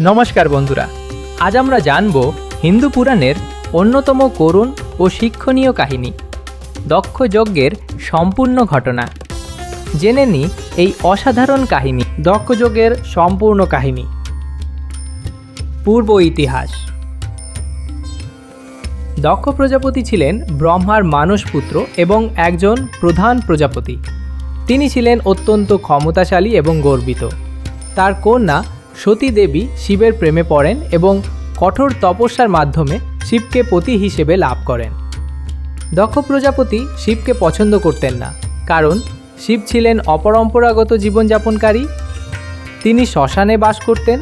নমস্কার বন্ধুরা, আজ আমরা জানব হিন্দু পুরাণের অন্যতম করুণ ও শিক্ষণীয় কাহিনী, দক্ষ যজ্ঞের সম্পূর্ণ ঘটনা। জেনে নি এই অসাধারণ কাহিনী, দক্ষ যজ্ঞের সম্পূর্ণ কাহিনী। পূর্ব ইতিহাস। দক্ষ প্রজাপতি ছিলেন ব্রহ্মার মানস পুত্র এবং একজন প্রধান প্রজাপতি। তিনি ছিলেন অত্যন্ত ক্ষমতাশালী এবং গর্বিত। তার কন্যা সতী দেবী শিবের প্রেমে পড়েন এবং কঠোর তপস্যার মাধ্যমে শিবকে পতি হিসেবে লাভ করেন। দক্ষ প্রজাপতি শিবকে পছন্দ করতেন না, কারণ শিব ছিলেন অপরম্পরাগত জীবনযাপনকারী। তিনি শ্মশানে বাস করতেন,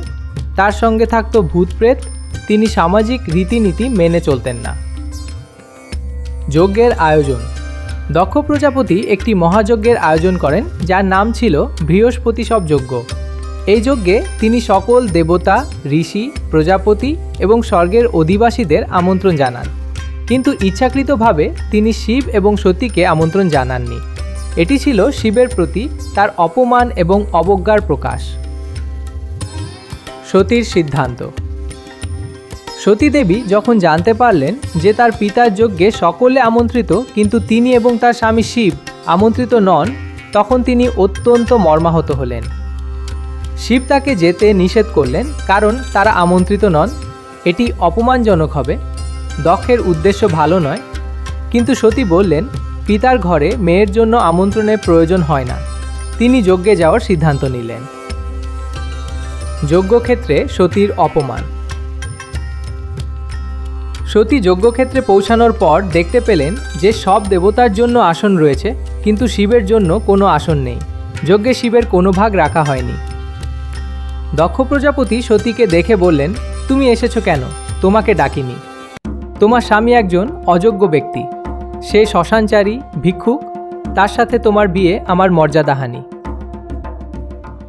তার সঙ্গে থাকত ভূতপ্রেত তিনি সামাজিক রীতিনীতি মেনে চলতেন না। যজ্ঞের আয়োজন। দক্ষ প্রজাপতি একটি মহাযজ্ঞের আয়োজন করেন, যার নাম ছিল বৃহস্পতি সব যজ্ঞ। এই যজ্ঞে তিনি সকল দেবতা, ঋষি, প্রজাপতি এবং স্বর্গের অধিবাসীদের আমন্ত্রণ জানান। কিন্তু ইচ্ছাকৃতভাবে তিনি শিব এবং সতীকে আমন্ত্রণ জানাননি। এটি ছিল শিবের প্রতি তার অপমান এবং অবজ্ঞার প্রকাশ। সতীর সিদ্ধান্ত। সতী দেবী যখন জানতে পারলেন যে তার পিতার যজ্ঞে সকলে আমন্ত্রিত, কিন্তু তিনি এবং তার স্বামী শিব আমন্ত্রিত নন, তখন তিনি অত্যন্ত মর্মাহত হলেন। শিব তাকে যেতে নিষেধ করলেন, কারণ তারা আমন্ত্রিত নন। এটি অপমানজনক হবে। দক্ষের উদ্দেশ্য ভালো নয়। কিন্তু সতী বললেন, পিতার ঘরে মেয়ের জন্য আমন্ত্রণের প্রয়োজন হয় না। তিনি যজ্ঞে যাওয়ার সিদ্ধান্ত নিলেন। যজ্ঞক্ষেত্রে সতীর অপমান। সতী যজ্ঞক্ষেত্রে পৌঁছানোর পর দেখতে পেলেন যে সব দেবতার জন্য আসন রয়েছে, কিন্তু শিবের জন্য কোনো আসন নেই। যজ্ঞে শিবের কোনো ভাগ রাখা হয়নি। দক্ষ প্রজাপতি সতীকে দেখে বললেন, তুমি এসেছ কেন? তোমাকে ডাকিনি। তোমার স্বামী একজন অযোগ্য ব্যক্তি। সে শ্মশানচারী, ভিক্ষুক। তার সাথে তোমার বিয়ে আমার মর্যাদাহানি।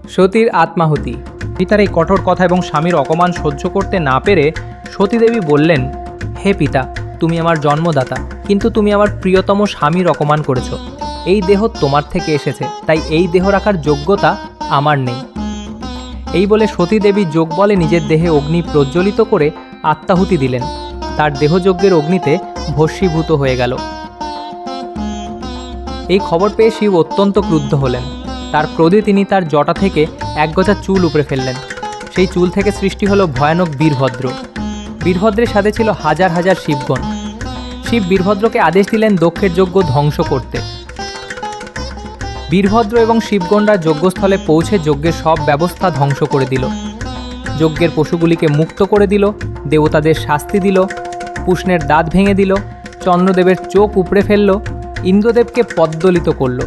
সতীর আত্মাহুতি। পিতার এই কঠোর কথা এবং স্বামীর অপমান সহ্য করতে না পেরে সতীদেবী বললেন, হে পিতা, তুমি আমার জন্মদাতা, কিন্তু তুমি আমার প্রিয়তম স্বামীর অপমান করেছ। এই দেহ তোমার থেকে এসেছে, তাই এই দেহ রাখার যোগ্যতা আমার নেই। এই বলে সতী দেবী যোগ বলে নিজের দেহে অগ্নি প্রজ্বলিত করে আত্মাহুতি দিলেন। তার দেহযজ্ঞের অগ্নিতে ভস্মীভূত হয়ে গেল। এই খবর পেয়ে শিব অত্যন্ত ক্রুদ্ধ হলেন। তার ক্রোধে তিনি তার জটা থেকে একগজা চুল উপড়ে ফেললেন। সেই চুল থেকে সৃষ্টি হলো ভয়ানক বীরভদ্র। বীরভদ্রের সাথে ছিল হাজার হাজার শিবগণ। শিব বীরভদ্রকে আদেশ দিলেন দক্ষের যজ্ঞ ধ্বংস করতে। বীরভদ্র এবং শিবগণরা যজ্ঞস্থলে পৌঁছে যজ্ঞের সব ব্যবস্থা ধ্বংস করে দিল। যজ্ঞের পশুগুলিকে মুক্ত করে দিল, দেবতাদের শাস্তি দিল পুষ্ণের দাঁত ভেঙে দিল, চন্দ্রদেবের চোখ উপড়ে ফেলল, ইন্দ্রদেবকে পদ্দলিত করল।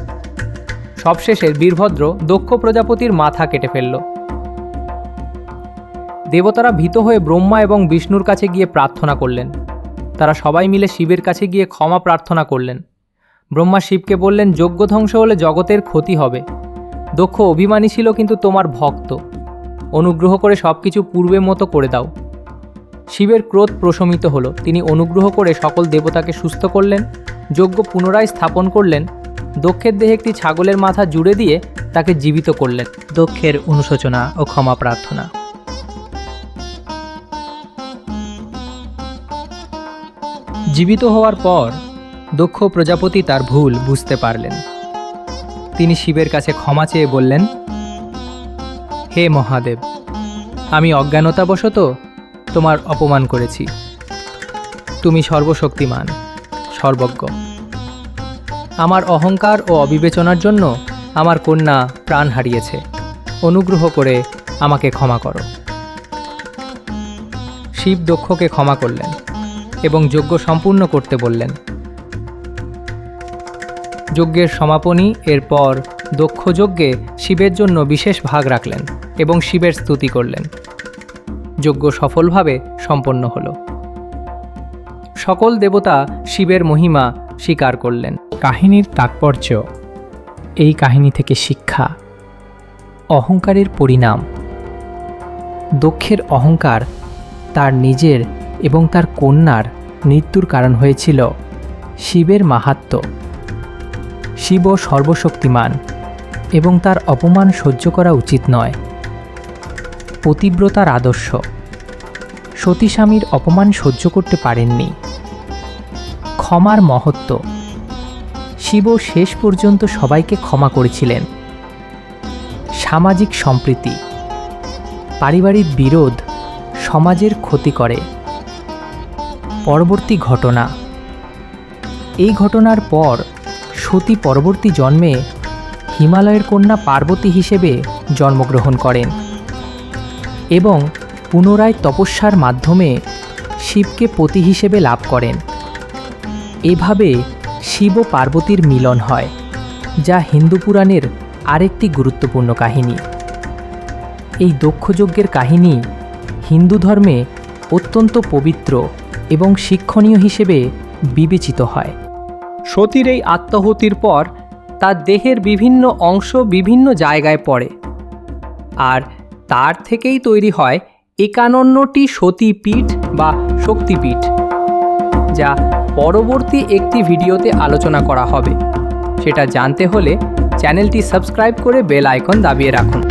সবশেষে বীরভদ্র দক্ষ প্রজাপতির মাথা কেটে ফেলল। দেবতারা ভীত হয়ে ব্রহ্মা এবং বিষ্ণুর কাছে গিয়ে প্রার্থনা করলেন। তারা সবাই মিলে শিবের কাছে গিয়ে ক্ষমা প্রার্থনা করলেন। ব্রহ্মা শিবকে বললেন, যজ্ঞ ধ্বংস হলে জগতের ক্ষতি হবে। দক্ষ অভিমানী ছিল কিন্তু তোমার ভক্ত। অনুগ্রহ করে সব কিছু পূর্বের মতো করে দাও। শিবের ক্রোধ প্রশমিত হলো। তিনি অনুগ্রহ করে সকল দেবতাকে সুস্থ করলেন, যজ্ঞ পুনরায় স্থাপন করলেন, দক্ষের দেহে একটি ছাগলের মাথা জুড়ে দিয়ে তাকে জীবিত করলেন। দক্ষের অনুশোচনা ও ক্ষমা প্রার্থনা। জীবিত হওয়ার পর দক্ষ প্রজাপতি তার ভুল বুঝতে পারলেন। তিনি শিবের কাছে ক্ষমা চেয়ে বললেন, হে মহাদেব, আমি অজ্ঞানতাবশত তোমার অপমান করেছি। তুমি সর্বশক্তিমান, সর্বজ্ঞ। আমার অহংকার ও অবিবেচনার জন্য আমার কন্যা প্রাণ হারিয়েছে। অনুগ্রহ করে আমাকে ক্ষমা করো। শিব দক্ষকে ক্ষমা করলেন এবং যজ্ঞ সম্পূর্ণ করতে বললেন। যজ্ঞের সমাপনী, এরপর দক্ষ যজ্ঞে শিবের জন্য বিশেষ ভাগ রাখলেন এবং শিবের স্তুতি করলেন। যজ্ঞ সফলভাবে সম্পন্ন হল। সকল দেবতা শিবের মহিমা স্বীকার করলেন। কাহিনীর তাৎপর্য, এই কাহিনী থেকে শিক্ষা, অহংকারের পরিণাম। দক্ষের অহংকার তার নিজের এবং তার কন্যার মৃত্যুর কারণ হয়েছিল শিবের মাহাত্ম্য শিব সর্বশক্তিমান এবং তার অপমান সহ্য করা উচিত নয়। পতিব্রতার আদর্শ। সতী স্বামীর অপমান সহ্য করতে পারেননি। ক্ষমার মহত্ব। শিব শেষ পর্যন্ত সবাইকে ক্ষমা করেছিলেন। সামাজিক সম্প্রীতি। পারিবারিক বিরোধ সমাজের ক্ষতি করে। পরবর্তী ঘটনা। এই ঘটনার পর সতী পরবর্তী জন্মে হিমালয়ের কন্যা পার্বতী হিসেবে জন্মগ্রহণ করেন এবং পুনরায় তপস্যার মাধ্যমে শিবকে পতি হিসেবে লাভ করেন। এভাবে শিব ও পার্বতীর মিলন হয়, যা হিন্দু পুরাণের আরেকটি গুরুত্বপূর্ণ কাহিনী। এই দক্ষযজ্ঞের কাহিনী হিন্দু ধর্মে অত্যন্ত পবিত্র এবং শিক্ষণীয় হিসেবে বিবেচিত হয়। সতীর এই আত্মাহুতির পর তার দেহের বিভিন্ন অংশ বিভিন্ন জায়গায় পড়ে। আর তার থেকেই তৈরি হয় একানন্নটি সতীপীঠ বা শক্তিপীঠ, যা পরবর্তী একটি ভিডিওতে আলোচনা করা হবে। সেটা জানতে হলে চ্যানেলটি সাবস্ক্রাইব করে বেল আইকন দাবিয়ে রাখুন।